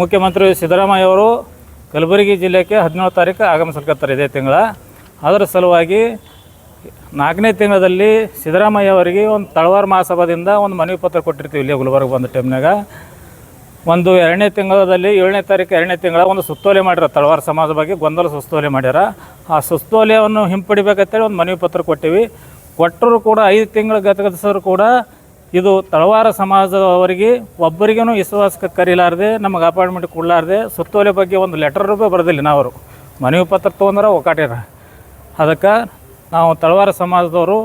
ಮುಖ್ಯಮಂತ್ರಿ ಸಿದ್ದರಾಮಯ್ಯ ಅವರು ಕಲಬುರಗಿ ಜಿಲ್ಲೆಗೆ ಹದಿನೇಳು ತಾರೀಕು ಆಗಮಿಸಲ್ಕತ್ತಾರೆ ಇದೇ ತಿಂಗಳ. ಅದರ ಸಲುವಾಗಿ ನಾಲ್ಕನೇ ತಿಂಗಳಲ್ಲಿ ಸಿದ್ದರಾಮಯ್ಯ ಅವರಿಗೆ ಒಂದು ತಳವಾರ ಮಹಾಸಭಾದಿಂದ ಒಂದು ಮನವಿ ಪತ್ರ ಕೊಟ್ಟಿರ್ತೀವಿ ಇಲ್ಲಿ ಗುಲ್ಬರ್ಗ ಬಂದ ಟೈಮ್ನಾಗ. ಒಂದು ಎರಡನೇ ತಿಂಗಳಲ್ಲಿ ಏಳನೇ ತಾರೀಕು ಎರಡನೇ ತಿಂಗಳ ಒಂದು ಸುತ್ತೋಲೆ ಮಾಡ್ಯಾರ, ತಳವಾರ ಸಮಾಜ ಬಗ್ಗೆ ಗೊಂದಲ ಸುಸ್ತೋಲೆ ಮಾಡ್ಯಾರ. ಆ ಸುಸ್ತೋಲೆಯನ್ನು ಹಿಂಪಡಿಬೇಕಂತೇಳಿ ಒಂದು ಮನವಿ ಪತ್ರ ಕೊಟ್ಟಿವಿ. ಕೊಟ್ಟರು ಕೂಡ ಐದು ತಿಂಗಳ ಗತಗತಿಸರು ಕೂಡ ಇದು ತಳವಾರ ಸಮಾಜದವರಿಗೆ ಒಬ್ಬರಿಗೂ ವಿಶ್ವಾಸಕ್ಕೆ ಕರೀಲಾರ್ದೆ, ನಮಗೆ ಅಪಾಯಿಂಟ್ಮೆಂಟ್ ಕೊಡಲಾರ್ದೆ, ಸುತ್ತೋಲೆ ಬಗ್ಗೆ ಒಂದು ಲೆಟರ್ ರೂಪೇ ಬರೋದಿಲ್ಲ ನಾವು ಮನವಿ ಪತ್ರ ತೊಗೊಂಡ್ರೆ ಒಕ್ಕಾಟಿರ ಅದಕ್ಕೆ ನಾವು ತಳವಾರ ಸಮಾಜದವರು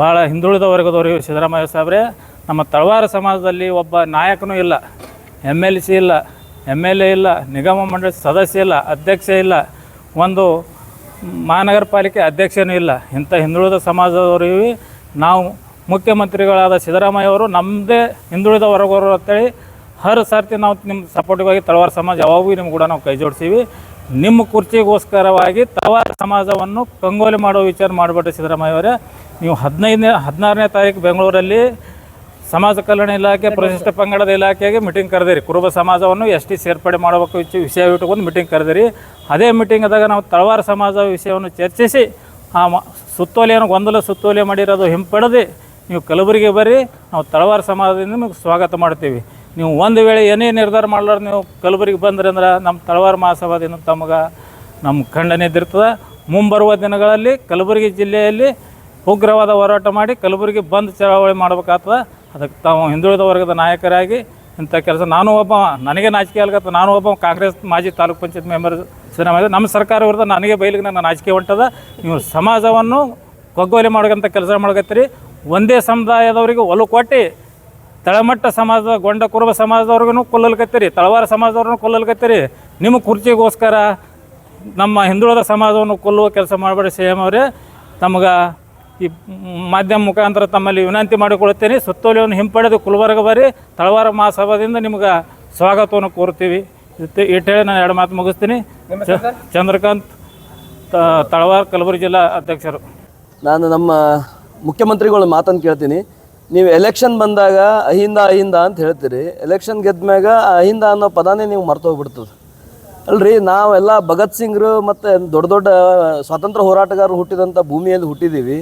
ಭಾಳ ಹಿಂದುಳಿದ ವರ್ಗದವರು ಸಿದ್ದರಾಮಯ್ಯ ಸಾಹೇಬ್ರೆ ನಮ್ಮ ತಳವಾರ ಸಮಾಜದಲ್ಲಿ ಒಬ್ಬ ನಾಯಕನೂ ಇಲ್ಲ ಎಂ ಎಲ್ ಸಿ ಇಲ್ಲ ಎಂ ಎಲ್ ಎ ಇಲ್ಲ, ನಿಗಮ ಮಂಡಳಿ ಸದಸ್ಯ ಇಲ್ಲ, ಅಧ್ಯಕ್ಷ ಇಲ್ಲ, ಒಂದು ಮಹಾನಗರ ಪಾಲಿಕೆ ಅಧ್ಯಕ್ಷನೂ ಇಲ್ಲ. ಇಂಥ ಹಿಂದುಳಿದ ಸಮಾಜದವರಿಗೆ ನಾವು ಮುಖ್ಯಮಂತ್ರಿಗಳಾದ ಸಿದ್ದರಾಮಯ್ಯ ಅವರು ನಮ್ಮದೇ ಹಿಂದುಳಿದ ವರ್ಗವರು ಅಂತೇಳಿ ಹರ್ ಸರ್ತಿ ನಾವು ನಿಮ್ಮ ಸಪೋರ್ಟಿವಾಗಿ ತಳವಾರ ಸಮಾಜ ಯಾವಾಗೂ ನಿಮ್ಗೆ ಕೂಡ ನಾವು ಕೈ ಜೋಡಿಸೀವಿ. ನಿಮ್ಮ ಕುರ್ಚಿಗೋಸ್ಕರವಾಗಿ ತಳವಾರ ಸಮಾಜವನ್ನು ಕಂಗೋಲಿ ಮಾಡೋ ವಿಚಾರ ಮಾಡಿಬಿಟ್ರೆ ಸಿದ್ದರಾಮಯ್ಯ ಅವರೇ. ನೀವು ಹದಿನೈದನೇ, ಹದಿನಾರನೇ ತಾರೀಕು ಬೆಂಗಳೂರಲ್ಲಿ ಸಮಾಜ ಕಲ್ಯಾಣ ಇಲಾಖೆ ಪ್ರಶಿಷ್ಟ ಪಂಗಡದ ಇಲಾಖೆಗೆ ಮೀಟಿಂಗ್ ಕರೆದಿರಿ. ಕುರುಬ ಸಮಾಜವನ್ನು ಎಸ್ ಟಿ ಸೇರ್ಪಡೆ ಮಾಡಬೇಕು ವಿಷಯ ಇಟ್ಟುಕೊಂಡು ಮೀಟಿಂಗ್ ಕರೆದಿರಿ. ಅದೇ ಮೀಟಿಂಗ್ದಾಗ ನಾವು ತಳವಾರ ಸಮಾಜ ವಿಷಯವನ್ನು ಚರ್ಚಿಸಿ, ಆ ಮ ಸುತ್ತೋಲೆಯನ್ನು ಗೊಂದಲ ಸುತ್ತೋಲೆ ಮಾಡಿರೋದು ಹಿಂಪಡೆದು ನೀವು ಕಲಬುರಗಿ ಬರ್ರಿ, ನಾವು ತಳವಾರ ಸಮಾಜದಿಂದ ನಿಮಗೆ ಸ್ವಾಗತ ಮಾಡ್ತೀವಿ. ನೀವು ಒಂದು ವೇಳೆ ಏನೇ ನಿರ್ಧಾರ ಮಾಡ್ಲಾರ್ದು ನೀವು ಕಲಬುರಗಿ ಬಂದ್ರಿ ಅಂದ್ರೆ ನಮ್ಮ ತಳವಾರ ಮಹಾಸಭಾದಿಂದ ತಮಗೆ ನಮ್ಮ ಖಂಡನೆ ಇದ್ದಿರ್ತದೆ ಮುಂಬರುವ ದಿನಗಳಲ್ಲಿ ಕಲಬುರಗಿ ಜಿಲ್ಲೆಯಲ್ಲಿ ಉಗ್ರವಾದ ಹೋರಾಟ ಮಾಡಿ ಕಲಬುರಗಿ ಬಂದ್ ಚಳವಳಿ ಮಾಡ್ಬೇಕಾಗ್ತದೆ. ಅದಕ್ಕೆ ತಾವು ಹಿಂದುಳಿದ ವರ್ಗದ ನಾಯಕರಾಗಿ ಇಂಥ ಕೆಲಸ ನಾನು ಒಬ್ಬ, ನನಗೆ ನಾಚಿಕೆ ಆಗ್ಲತ್ತ ನಾನು ಒಬ್ಬ ಕಾಂಗ್ರೆಸ್ ಮಾಜಿ ತಾಲೂಕು ಪಂಚಾಯತ್ ಮೆಂಬರ್ ಚುನಾವಣೆ ನಮ್ಮ ಸರ್ಕಾರ ವಿರುದ್ಧ ನನಗೆ ಬೈಲಿಗೆ ನನ್ನ ನಾಚಿಕೆ ಹೊಂಟದ. ನೀವು ಸಮಾಜವನ್ನು ಕೊಗ್ಗೋಲೆ ಮಾಡೋಕ್ಕಂಥ ಕೆಲಸ ಮಾಡಕತ್ತೀರಿ. ಒಂದೇ ಸಮುದಾಯದವರಿಗೆ ಒಲು ಕೊಟ್ಟು ತಳಮಟ್ಟ ಸಮಾಜದ ಗೊಂಡ ಕುರುಬ ಸಮಾಜದವ್ರಿಗೂ ಕೊಲ್ಲಲ್ಕತ್ತೀರಿ ತಳವಾರ ಸಮಾಜದವ್ರನ್ನೂ ಕೊಲ್ಲಲ್ಕತ್ತೀರಿ. ನಿಮ್ಮ ಕುರ್ಚಿಗೋಸ್ಕರ ನಮ್ಮ ಹಿಂದುಳಿದ ಸಮಾಜವನ್ನು ಕೊಲ್ಲುವ ಕೆಲಸ ಮಾಡಬೇಡಿ ಸಿ ಎಂ ಅವರೇ. ತಮಗೆ ಈ ಮಾಧ್ಯಮ ಮುಖಾಂತರ ತಮ್ಮಲ್ಲಿ ವಿನಂತಿ ಮಾಡಿಕೊಳ್ಳುತ್ತೇನೆ. ಸುತ್ತೋಲೆಯನ್ನು ಹಿಂಪಡೆದು ಕುಲ್ಬರ್ಗ ಬರಿ ತಳವಾರ ಮಹಾಸಭಾದಿಂದ ನಿಮ್ಗೆ ಸ್ವಾಗತವನ್ನು ಕೋರ್ತೀವಿ ಇಟ್ಟು ಹೇಳಿ ನಾನು ಎರಡು ಮಾತು ಮುಗಿಸ್ತೀನಿ. ಚ- ಚಂದ್ರಕಾಂತ್ ತ- ತಳವಾರ ಕಲಬುರಗಿ ಜಿಲ್ಲಾ ಅಧ್ಯಕ್ಷರು. ನಾನು ನಮ್ಮ ಮುಖ್ಯಮಂತ್ರಿಗಳು ಮಾತನ್ನು ಕೇಳ್ತೀನಿ. ನೀವು ಎಲೆಕ್ಷನ್ ಬಂದಾಗ ಅಹಿಂದ ಅಹಿಂದ ಅಂತ ಹೇಳ್ತೀರಿ. ಎಲೆಕ್ಷನ್ ಗೆದ್ದ ಮ್ಯಾಗ ಅಹಿಂದ ಅನ್ನೋ ಪದಾನೇ ನೀವು ಮರ್ತೋಗ್ಬಿಡ್ತದೆ. ಅಲ್ರಿ, ನಾವೆಲ್ಲ ಭಗತ್ ಸಿಂಗ್ರು ಮತ್ತು ದೊಡ್ಡ ದೊಡ್ಡ ಸ್ವಾತಂತ್ರ್ಯ ಹೋರಾಟಗಾರರು ಹುಟ್ಟಿದಂಥ ಭೂಮಿಯಲ್ಲಿ ಹುಟ್ಟಿದ್ದೀವಿ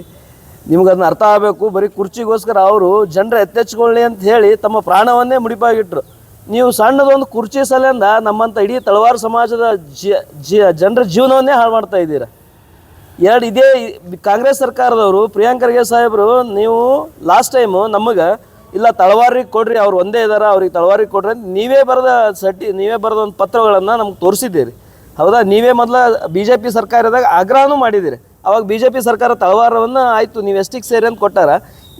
ನಿಮ್ಗೆ ಅದನ್ನ ಅರ್ಥ ಆಗಬೇಕು. ಬರೀ ಕುರ್ಚಿಗೋಸ್ಕರ ಅವರು ಜನರ ಎತ್ತೆಚ್ಕೊಳ್ಳಿ ಅಂತ ಹೇಳಿ ತಮ್ಮ ಪ್ರಾಣವನ್ನೇ ಮುಡಿಪಾಗಿಟ್ರು. ನೀವು ಸಣ್ಣದೊಂದು ಕುರ್ಚಿ ಸಲಿಂದ ನಮ್ಮಂಥ ಇಡೀ ತಳವಾರ ಸಮಾಜದ ಜಿ, ಜನರ ಜೀವನವನ್ನೇ ಹಾಳು ಮಾಡ್ತಾ ಇದ್ದೀರಾ? ಎರಡು ಇದೇ ಕಾಂಗ್ರೆಸ್ ಸರ್ಕಾರದವರು, ಪ್ರಿಯಾಂಕ್ ಖರ್ಗೆ ಸಾಹೇಬರು, ನೀವು ಲಾಸ್ಟ್ ಟೈಮು ನಮಗೆ, ಇಲ್ಲ ತಳವಾರಿಗೆ ಕೊಡ್ರಿ, ಅವ್ರು ಒಂದೇ ಇದಾರ, ಅವ್ರಿಗೆ ತಳವಾರಿಗೆ ಕೊಡ್ರಿ ನೀವೇ ಬರೆದ ಸಟ್ಟಿ ನೀವೇ ಬರೆದ ಒಂದು ಪತ್ರಗಳನ್ನು ನಮ್ಗೆ ತೋರಿಸಿದ್ದೀರಿ. ಹೌದಾ? ನೀವೇ ಮೊದಲ ಬಿ ಜೆ ಪಿ ಸರ್ಕಾರದಾಗ ಆಗ್ರಹನೂ ಮಾಡಿದ್ದೀರಿ. ಅವಾಗ ಬಿ ಜೆ ಪಿ ಸರ್ಕಾರ ತಳವಾರವನ್ನು ಆಯಿತು, ನೀವು ಎಷ್ಟಿಗೆ ಸೇರಿ ಅಂತ ಕೊಟ್ಟಾರ.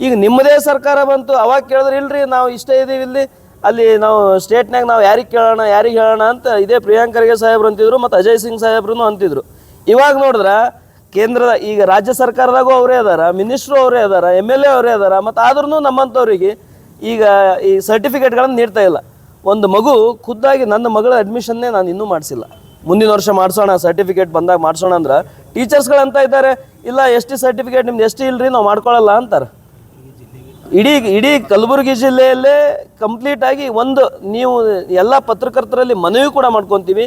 ಈಗ ನಿಮ್ಮದೇ ಸರ್ಕಾರ ಬಂತು, ಅವಾಗ ಕೇಳಿದ್ರೆ, ಇಲ್ರಿ, ನಾವು ಇಷ್ಟೇ ಇದ್ದೀವಿ ಇಲ್ಲಿ, ಅಲ್ಲಿ ನಾವು ಸ್ಟೇಟ್ನಾಗ ನಾವು ಯಾರಿಗೆ ಕೇಳೋಣ, ಯಾರಿಗೆ ಹೇಳೋಣ ಅಂತ ಇದೇ ಪ್ರಿಯಾಂಕ್ ಖರ್ಗೆ ಸಾಹೇಬ್ರು ಅಂತಿದ್ರು, ಮತ್ತು ಅಜಯ್ ಸಿಂಗ್ ಸಾಹೇಬ್ರು ಅಂತಿದ್ರು. ಇವಾಗ ನೋಡಿದ್ರ ಕೇಂದ್ರದ ಈಗ ರಾಜ್ಯ ಸರ್ಕಾರದಾಗೂ ಅವರೇ ಅದಾರ, ಮಿನಿಸ್ಟ್ರು ಅವರೇ ಅದಾರ ಎಂ ಎಲ್ ಎ ಅವರೇ ಅದಾರ, ಮತ್ತು ಆದ್ರೂ ನಮ್ಮಂಥವ್ರಿಗೆ ಈಗ ಈ ಸರ್ಟಿಫಿಕೇಟ್ಗಳನ್ನು ನೀಡ್ತಾ ಇಲ್ಲ. ಒಂದು ಮಗು ಖುದ್ದಾಗಿ ನನ್ನ ಮಗಳ ಅಡ್ಮಿಷನ್ನೇ ನಾನು ಇನ್ನೂ ಮಾಡಿಸಿಲ್ಲ. ಮುಂದಿನ ವರ್ಷ ಮಾಡಿಸೋಣ ಸರ್ಟಿಫಿಕೇಟ್ ಬಂದಾಗ ಮಾಡಿಸೋಣ ಅಂದ್ರೆ ಟೀಚರ್ಸ್ಗಳು ಅಂತ ಇದ್ದಾರೆ. ಇಲ್ಲ ಎಸ್ ಸರ್ಟಿಫಿಕೇಟ್ ನಿಮ್ದು ಎಸ್ ಟಿ ಇಲ್ರಿ, ನಾವು ಮಾಡ್ಕೊಳ್ಳಲ್ಲ ಅಂತಾರೆ. ಇಡೀ ಇಡೀ ಕಲಬುರಗಿ ಜಿಲ್ಲೆಯಲ್ಲೇ ಕಂಪ್ಲೀಟಾಗಿ ಒಂದು ನೀವು ಎಲ್ಲ ಪತ್ರಕರ್ತರಲ್ಲಿ ಮನವಿ ಕೂಡ ಮಾಡ್ಕೊತೀವಿ.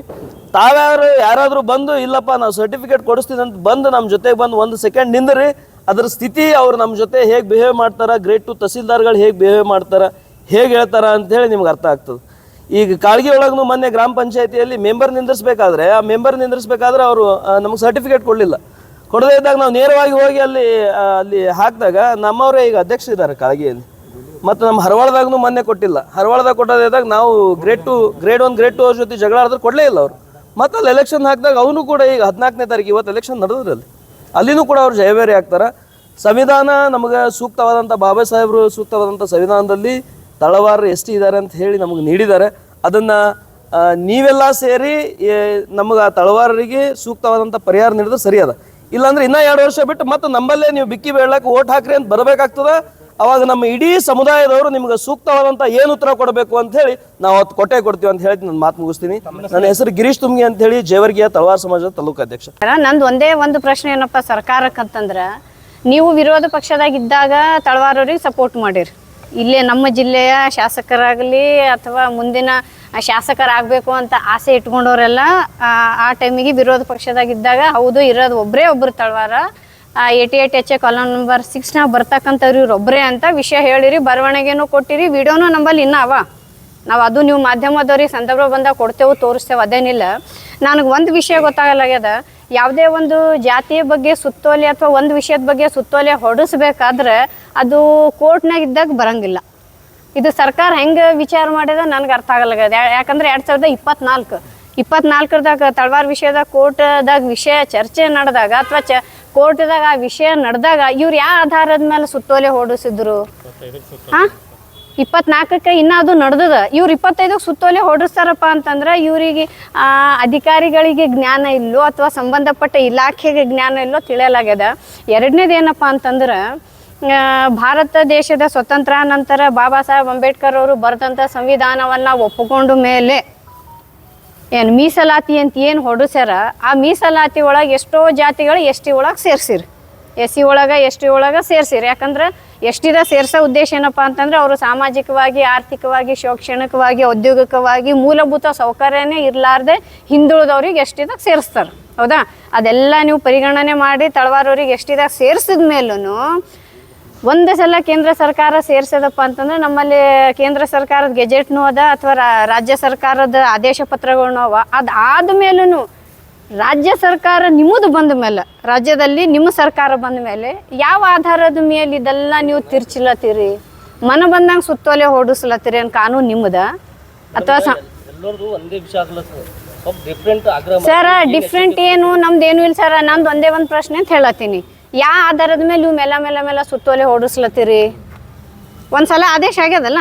ತಾವ್ಯಾರು ಯಾರಾದರೂ ಬಂದು, ಇಲ್ಲಪ್ಪ, ನಾವು ಸರ್ಟಿಫಿಕೇಟ್ ಕೊಡಿಸ್ತೀನಿ ಅಂತ ಬಂದು ನಮ್ಮ ಜೊತೆಗೆ ಬಂದು ಒಂದು ಸೆಕೆಂಡ್ ನಿಂದ್ರಿ, ಅದ್ರ ಸ್ಥಿತಿ ಅವ್ರು ನಮ್ಮ ಜೊತೆ ಹೇಗೆ ಬಿಹೇವ್ ಮಾಡ್ತಾರೆ ಗ್ರೇಟ್ ಟು ತಹಸೀಲ್ದಾರ್ಗಳು ಹೇಗೆ ಬಿಹೇವ್ ಮಾಡ್ತಾರೆ, ಹೇಗೆ ಹೇಳ್ತಾರ ಅಂತೇಳಿ ನಿಮ್ಗೆ ಅರ್ಥ ಆಗ್ತದೆ. ಈಗ ಕಾಳ್ಗಿ ಒಳಗೂ ಮೊನ್ನೆ ಗ್ರಾಮ ಪಂಚಾಯತಿಯಲ್ಲಿ ಮೆಂಬರ್ ನಿಂದಿರ್ಸ್ಬೇಕಾದ್ರೆ, ಆ ಮೆಂಬರ್ ನಿಂದಿರ್ಸ್ಬೇಕಾದ್ರೆ ಅವರು ನಮಗೆ ಸರ್ಟಿಫಿಕೇಟ್ ಕೊಡಲಿಲ್ಲ. ಕೊಡದೇ ಇದ್ದಾಗ ನಾವು ನೇರವಾಗಿ ಹೋಗಿ ಅಲ್ಲಿ ಅಲ್ಲಿ ಹಾಕಿದಾಗ ನಮ್ಮವರೇ ಈಗ ಅಧ್ಯಕ್ಷ ಇದ್ದಾರೆ ಕಾಳಗಿಯಲ್ಲಿ. ಮತ್ತು ನಮ್ಮ ಹರವಾಳದಾಗೂ ಮೊನ್ನೆ ಕೊಟ್ಟಿಲ್ಲ. ಹರವಾಳದಾಗ ಇದ್ದಾಗ ನಾವು grade two grade one grade two ಅವ್ರ ಜೊತೆ ಜಗಳ ಆಡಿದ್ರೆ ಕೊಡಲೇ ಇಲ್ಲ ಅವರು. ಮತ್ತು ಅಲ್ಲಿ ಎಲೆಕ್ಷನ್ ಹಾಕಿದಾಗ ಅವನು ಕೂಡ ಈಗ ಹದಿನಾಲ್ಕನೇ ತಾರೀಕು ಇವತ್ತು ಎಲೆಕ್ಷನ್ ನಡೆದ್ರಲ್ಲಿ ಅಲ್ಲಿನೂ ಕೂಡ ಅವ್ರು ಜಯಬೇರಿ ಆಗ್ತಾರೆ. ಸಂವಿಧಾನ ನಮಗೆ ಸೂಕ್ತವಾದಂಥ ಬಾಬಾ ಸಾಹೇಬರು ಸೂಕ್ತವಾದಂಥ ಸಂವಿಧಾನದಲ್ಲಿ ತಳವಾರ ಎಷ್ಟು ಇದ್ದಾರೆ ಅಂತ ಹೇಳಿ ನಮಗೆ ನೀಡಿದ್ದಾರೆ. ಅದನ್ನು ನೀವೆಲ್ಲ ಸೇರಿ ನಮಗೆ ಆ ತಳವಾರರಿಗೆ ಸೂಕ್ತವಾದಂಥ ಪರಿಹಾರ ನೀಡಿದ್ರೆ ಸರಿ ಅದ ಇಲ್ಲಾಂದ್ರೆ ಇನ್ನೂ ಎರಡು ವರ್ಷ ಬಿಟ್ಟು ಮತ್ತೆ ನಮ್ಮಲ್ಲೇ ನೀವು ಬಿಕ್ಕಿ ಬೇಳಕ್ಕೆ ಓಟ್ ಹಾಕ್ರಿ ಅಂತ ಬರಬೇಕಾಗ್ತದ? ಅವಾಗ ನಮ್ಮ ಇಡೀ ಸಮುದಾಯದವರು ನಿಮ್ಗೆ ಸೂಕ್ತವಾದಂಥ ಏನು ಉತ್ತರ ಕೊಡಬೇಕು ಅಂತ ಹೇಳಿ ನಾವು ಅವತ್ತು ಕೊಟ್ಟೆ ಕೊಡ್ತೀವಿ ಅಂತ ಹೇಳಿ ನನ್ನ ಮಾತು ಮುಗಿಸ್ತೀನಿ. ನನ್ನ ಹೆಸರು ಗಿರೀಶ್ ತುಂಬಿ ಅಂತ ಹೇಳಿ ಜೇವರ್ಗಿಯ ತಳವಾರ ಸಮಾಜದ ತಾಲೂಕು ಅಧ್ಯಕ್ಷ. ನಂದು ಒಂದೇ ಒಂದು ಪ್ರಶ್ನೆ ಏನಪ್ಪ, ಸರ್ಕಾರಕ್ಕಂತಂದ್ರೆ ನೀವು ವಿರೋಧ ಪಕ್ಷದಾಗ ಇದ್ದಾಗ ತಳವಾರವ್ರಿಗೆ ಸಪೋರ್ಟ್ ಮಾಡಿರಿ. ಇಲ್ಲೇ ನಮ್ಮ ಜಿಲ್ಲೆಯ ಶಾಸಕರಾಗಲಿ ಅಥವಾ ಮುಂದಿನ ಶಾಸಕರಾಗಬೇಕು ಅಂತ ಆಸೆ ಇಟ್ಕೊಂಡವರೆಲ್ಲ, ಆ ಟೈಮಿಗೆ ವಿರೋಧ ಪಕ್ಷದಾಗಿದ್ದಾಗ ಹೌದು, ಇರೋದು ಒಬ್ಬರೇ ಒಬ್ಬರು ತಳವಾರ. Eighty eight H A column number ಸಿಕ್ಸ್ನಾಗ ಬರ್ತಕ್ಕಂಥವ್ರು ಇವ್ರು ಒಬ್ಬರೇ ಅಂತ ವಿಷಯ ಹೇಳಿರಿ, ಬರವಣಿಗೆನೂ ಕೊಟ್ಟಿರಿ, ವಿಡಿಯೋನು ನಂಬಲ್ಲಿ ಇನ್ನೂ ಅವ. ನಾವು ಅದು ನೀವು ಮಾಧ್ಯಮದವ್ರಿಗೆ ಸಂದರ್ಭ ಬಂದಾಗ ಕೊಡ್ತೇವೆ, ತೋರಿಸ್ತೇವೆ, ಅದೇನಿಲ್ಲ. ನನಗೆ ಒಂದು ವಿಷಯ ಗೊತ್ತಾಗಲಾಗ್ಯದ, ಯಾವುದೇ ಒಂದು ಜಾತಿಯ ಬಗ್ಗೆ ಸುತ್ತೋಲೆ ಅಥವಾ ಒಂದು ವಿಷಯದ ಬಗ್ಗೆ ಸುತ್ತೋಲೆ ಹೊಡಿಸ್ಬೇಕಾದ್ರೆ ಅದು ಕೋರ್ಟ್ನಾಗ ಇದ್ದಾಗ ಬರಂಗಿಲ್ಲ. ಇದು ಸರ್ಕಾರ ಹೆಂಗೆ ವಿಚಾರ ಮಾಡಿದ ನನಗೆ ಅರ್ಥ ಆಗಲಾಗ್ಯದ. ಯಾಕಂದರೆ ಎರಡು ಸಾವಿರದ ಇಪ್ಪತ್ನಾಲ್ಕು. ಇಪ್ಪತ್ನಾಲ್ಕರದಾಗ ತಳವಾರ ವಿಷಯದಾಗ ಕೋರ್ಟ್ದಾಗ ವಿಷಯ ಚರ್ಚೆ ನಡೆದಾಗ ಅಥವಾ ಚ ಕೋರ್ಟ್ದಾಗ ಆ ವಿಷಯ ನಡೆದಾಗ ಇವ್ರು ಯಾವ ಆಧಾರದ ಮೇಲೆ ಸುತ್ತೋಲೆ ಹೊಡಿಸಿದ್ರು ಹಾ? ಇಪ್ಪತ್ನಾಲ್ಕಕ್ಕೆ ಇನ್ನ ಅದು ನಡೆದದ. ಇವ್ರು ಇಪ್ಪತ್ತೈದಕ್ಕೆ ಸುತ್ತೋಲೆ ಹೊಡಿಸ್ತಾರಪ್ಪ ಅಂತಂದ್ರೆ ಇವರಿಗೆ ಅಧಿಕಾರಿಗಳಿಗೆ ಜ್ಞಾನ ಇಲ್ಲೋ ಅಥವಾ ಸಂಬಂಧಪಟ್ಟ ಇಲಾಖೆಗೆ ಜ್ಞಾನ ಇಲ್ಲೋ ತಿಳಿಯಲಾಗ್ಯದ. ಎರಡನೇದು ಏನಪ್ಪ ಅಂತಂದ್ರೆ ಭಾರತ ದೇಶದ ಸ್ವತಂತ್ರ ನಂತರ ಬಾಬಾ ಸಾಹೇಬ್ ಅಂಬೇಡ್ಕರ್ ಅವರು ಬರೆದಂಥ ಸಂವಿಧಾನವನ್ನ ಒಪ್ಪಿಕೊಂಡ ಮೇಲೆ ಏನು ಮೀಸಲಾತಿ ಅಂತ ಏನು ಹೊಡಿಸ್ಯಾರ, ಆ ಮೀಸಲಾತಿ ಒಳಗೆ ಎಷ್ಟೋ ಜಾತಿಗಳು ಎಸ್ ಟಿ ಒಳಗೆ ಸೇರ್ಸಿರಿ. ಎಸ್ ಸಿ ಒಳಗೆ ಎಸ್ ಟಿ ಒಳಗೆ ಸೇರ್ಸಿರಿ. ಯಾಕಂದ್ರೆ ಎಸ್ ಸೇರ್ಸೋ ಉದ್ದೇಶ ಏನಪ್ಪ ಅಂತಂದ್ರೆ ಅವರು ಸಾಮಾಜಿಕವಾಗಿ, ಆರ್ಥಿಕವಾಗಿ, ಶೈಕ್ಷಣಿಕವಾಗಿ, ಔದ್ಯೋಗಿಕವಾಗಿ ಮೂಲಭೂತ ಸೌಕರ್ಯನೇ ಇರಲಾರ್ದೆ ಹಿಂದುಳಿದವ್ರಿಗೆ ಎಸ್ ಟಿದಾಗ ಸೇರಿಸ್ತಾರೆ. ಹೌದಾ? ಅದೆಲ್ಲ ನೀವು ಪರಿಗಣನೆ ಮಾಡಿ ತಳವಾರವ್ರಿಗೆ ಎಸ್ ಟಿದಾಗ ಸೇರಿಸಿದ ಮೇಲೂ ಒಂದು ಸಲ ಕೇಂದ್ರ ಸರ್ಕಾರ ಸೇರ್ಸದಪ್ಪ ಅಂತಂದ್ರೆ ನಮ್ಮಲ್ಲಿ ಕೇಂದ್ರ ಸರ್ಕಾರದ ಗೆಜೆಟ್ನು ಅದ ಅಥವಾ ರಾಜ್ಯ ಸರ್ಕಾರದ ಆದೇಶ ಪತ್ರಗಳನ್ನೂ ಅವ. ಅದಾದ ಮೇಲೂ ರಾಜ್ಯ ಸರ್ಕಾರ ನಿಮ್ಮದು ಬಂದ ಮೇಲೆ ರಾಜ್ಯದಲ್ಲಿ ನಿಮ್ಮ ಸರ್ಕಾರ ಬಂದ ಮೇಲೆ ಯಾವ ಆಧಾರದ ಮೇಲೆ ಇದೆಲ್ಲ ನೀವು ತಿರ್ಚಿಲತ್ತೀರಿ? ಮನ ಬಂದಂಗೆ ಸುತ್ತೋಲೆ ಹೊಡಿಸ್ಲತ್ತೀರಿ ಅಂತ ಕಾನೂನು ನಿಮ್ಮದ? ಅಥವಾ ಸರ ಡಿಫ್ರೆಂಟ್ ಏನು? ನಮ್ದು ಏನು ಇಲ್ಲ ಸರ ನಂದು ಒಂದೇ ಒಂದು ಪ್ರಶ್ನೆ ಅಂತ ಹೇಳತ್ತೀನಿ. ಯಾವ ಆಧಾರದ ಮೇಲೆ ನೀವು ಮೇಲ ಮೇಲ ಮೇಲ ಸುತ್ತೋಲೆ ಹೊಡಿಸ್ಲತ್ತೀರಿ? ಒಂದ್ಸಲ ಆದೇಶ ಆಗ್ಯದಲ್ಲ?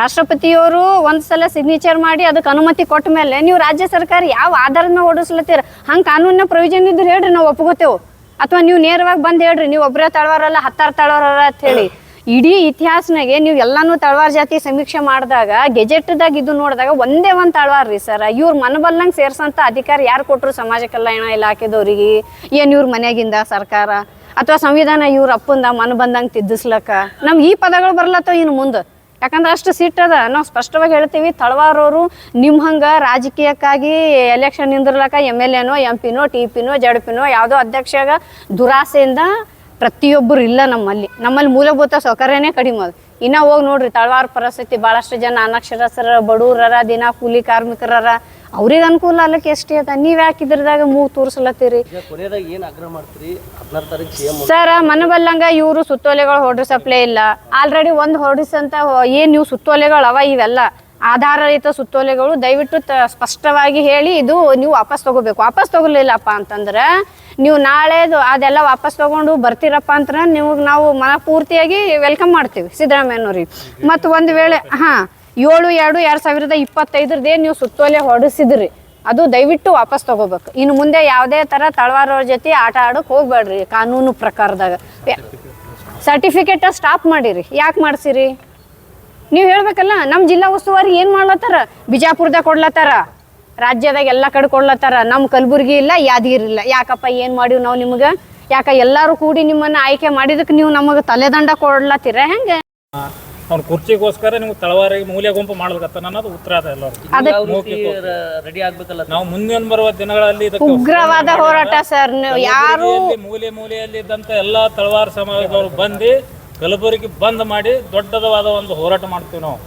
ರಾಷ್ಟ್ರಪತಿಯವರು ಒಂದ್ಸಲ ಸಿಗ್ನೇಚರ್ ಮಾಡಿ ಅದಕ್ಕೆ ಅನುಮತಿ ಕೊಟ್ಟ ಮೇಲೆ ನೀವು ರಾಜ್ಯ ಸರ್ಕಾರ ಯಾವ ಆಧಾರನ ಓಡಿಸ್ಲತ್ತೀರ ಹಂಗೆ ಕಾನೂನಿನ ಪ್ರೊವಿಜನ್ ಇದ್ರೆ ಹೇಳ್ರಿ ನಾವು ಒಪ್ಕೋತೇವೆ. ಅಥವಾ ನೀವು ನೇರವಾಗಿ ಬಂದು ಹೇಳ್ರಿ, ನೀವು ಒಬ್ಬರೇ ತಳವಾರಲ್ಲ, ಹತ್ತಾರು ತಳವಾರಲ್ಲ ಅಂತ ಹೇಳಿ. ಇಡೀ ಇತಿಹಾಸನಾಗೆ ನೀವು ಎಲ್ಲಾನು ತಳವಾರ ಜಾತಿ ಸಮೀಕ್ಷೆ ಮಾಡಿದಾಗ, ಗೆಜೆಟ್ದಾಗ ಇದು ನೋಡಿದಾಗ ಒಂದೇ ಒಂದು ತಳವಾರ ರೀ ಸರ್. ಇವ್ರ ಮನಬಲ್ಲಂಗೆ ಸೇರ್ಸಂತ ಅಧಿಕಾರ ಯಾರು ಕೊಟ್ಟರು ಸಮಾಜ ಕಲ್ಯಾಣ ಇಲಾಖೆದವ್ರಿಗೆ? ಏನು ಇವ್ರ ಮನೆಯಾಗಿಂದ ಸರ್ಕಾರ? ಅಥವಾ ಸಂವಿಧಾನ ಇವ್ರ ಅಪ್ಪಂದ ಮನ ಬಂದಂಗೆ ತಿದ್ದಿಸ್ಲಕ್ಕ. ನಮ್ಗೆ ಈ ಪದಗಳು ಬರ್ಲತ್ತವ ಇನ್ನು ಮುಂದೆ? ಯಾಕಂದ್ರೆ ಅಷ್ಟು ಸಿಟ್ಟದ ನಾವು ಸ್ಪಷ್ಟವಾಗಿ ಹೇಳ್ತೀವಿ ತಳವಾರವರು ನಿಮ್ಮ ಹಂಗೆ ರಾಜಕೀಯಕ್ಕಾಗಿ ಎಲೆಕ್ಷನ್ ನಿಂದಿರ್ಲಕ್ಕ ಎಂ ಎಲ್ ಎನೋ ಎಂ ಪಿನೋ ಟಿ ಪಿನೋ ಜಡ್ ಪಿನೋ ಯಾವುದೋ ಅಧ್ಯಕ್ಷಗ ದುರಾಸೆಯಿಂದ ಪ್ರತಿಯೊಬ್ಬರು ಇಲ್ಲ ನಮ್ಮಲ್ಲಿ. ನಮ್ಮಲ್ಲಿ ಮೂಲಭೂತ ಸೌಕರ್ಯನೇ ಕಡಿಮೆ ಅದು. ಇನ್ನ ಹೋಗಿ ನೋಡ್ರಿ ತಳವಾರ ಪರಿಸ್ಥಿತಿ ಭಾಳಷ್ಟು ಜನ ಅನಕ್ಷರಸ್ಥರ ಬಡವರರ ದಿನ ಕೂಲಿ ಕಾರ್ಮಿಕರರ ಅವ್ರಿಗೆ ಅನುಕೂಲ ಅಲ್ಲಕ್ಕೆ ಎಷ್ಟೇ ಅದ ನೀವು ಯಾಕೆ ಇದ್ರದಾಗ ಮೂಗು ತೋರಿಸ್ಲತ್ತೀರಿ? ಸರ್ ಮನಬಲ್ಲಂಗ ಇವರು ಸುತ್ತೋಲೆಗಳು ಹೊಡ್ರಿಸಪ್ಲೇ ಇಲ್ಲ. ಆಲ್ರೆಡಿ ಒಂದು ಹೊಡಿಸಂತ ಏನು ನೀವು ಸುತ್ತೋಲೆಗಳು ಅವ ಇವೆಲ್ಲ. ಆಧಾರರಹಿತ ಸುತ್ತೋಲೆಗಳು ದಯವಿಟ್ಟು ಸ್ಪಷ್ಟವಾಗಿ ಹೇಳಿ ಇದು ನೀವು ವಾಪಸ್ ತಗೋಬೇಕು. ವಾಪಸ್ ತಗೊಲಿಲ್ಲಪ್ಪ ಅಂತಂದ್ರೆ ನೀವು ನಾಳೆದು ಅದೆಲ್ಲ ವಾಪಸ್ ತಗೊಂಡು ಬರ್ತೀರಪ್ಪ ಅಂತ ನೀವು ನಾವು ಮನ ಪೂರ್ತಿಯಾಗಿ ವೆಲ್ಕಮ್ ಮಾಡ್ತೀವಿ ಸಿದ್ದರಾಮಯ್ಯನವ್ರಿಗೆ. ಮತ್ತು ಒಂದು ವೇಳೆ ಹಾಂ, ಏಳು, ಎರಡು ಎರಡು ಸಾವಿರದ ಇಪ್ಪತ್ತೈದರದೇ ನೀವು ಸುತ್ತೋಲೆ ಹೊರಡಿಸಿದ್ರಿ. ಅದು ದಯವಿಟ್ಟು ವಾಪಸ್ ತಗೋಬೇಕು. ಇನ್ನು ಮುಂದೆ ಯಾವುದೇ ಥರ ತಳವಾರವ್ರ ಜೊತೆ ಆಟ ಆಡೋಕೆ ಹೋಗ್ಬೇಡ್ರಿ ಕಾನೂನು ಪ್ರಕಾರದಾಗ. ಸರ್ಟಿಫಿಕೇಟ್ ಸ್ಟಾಪ್ ಮಾಡಿರಿ. ಯಾಕೆ ಮಾಡ್ಸಿರಿ? ನೀವು ಹೇಳ್ಬೇಕಲ್ಲ ನಮ್ಮ ಜಿಲ್ಲಾ ಉಸ್ತುವಾರಿ ಏನು ಮಾಡ್ಲತ್ತಾರ? ಬಿಜಾಪುರದಾಗ ಕೊಡ್ಲತ್ತಾರ ರಾಜ್ಯದಾಗ ಎಲ್ಲಾ ಕಡೆ ಕೊಡ್ಲತ್ತಾರ. ನಮ್ಮ ಕಲಬುರ್ಗಿ ಇಲ್ಲ ಯಾದಗಿರಿ ಇಲ್ಲ. ಯಾಕಪ್ಪ ಏನು ಮಾಡೀವಿ ನಾವು ನಿಮ್ಗ? ಯಾಕ ಎಲ್ಲರೂ ಕೂಡಿ ನಿಮ್ಮನ್ನ ಆಯ್ಕೆ ಮಾಡಿದಕ್ಕೆ ನೀವು ನಮಗೆ ತಲೆದಂಡ ಕೊಡ್ಲತ್ತೀರ? ಹೆಂಗೆ? ಅವ್ರ ಕುರ್ಚಿಗೋಸ್ಕರ ನಿಮ್ಗೆ ತಳವಾರಿ ಮೂಲೆ ಗುಂಪು ಮಾಡ್ಲಿಕತ್ತಾನ ಅನ್ನೋದು ಉತ್ತರ ಅದ ಎಲ್ಲರೂ ಅದಕ್ಕೆ ರೆಡಿ ಆಗ್ಬೇಕಲ್ಲ ನಾವು ಮುಂದಿನ ಬರುವ ದಿನಗಳಲ್ಲಿ ಇದಕ್ಕೆ ಉಗ್ರವಾದ ಹೋರಾಟ ಸರ್ ನೀವು ಯಾರು ಮೂಲೆ ಮೂಲೆಯಲ್ಲಿ ಇದ್ದಂತ ಎಲ್ಲಾ ತಳವಾರ ಸಮಾಜದವರು ಬಂದು ಕಲಬುರಗಿ ಬಂದ್ ಮಾಡಿ ದೊಡ್ಡದವಾದ ಒಂದು ಹೋರಾಟ ಮಾಡ್ತೀವಿ ನಾವು.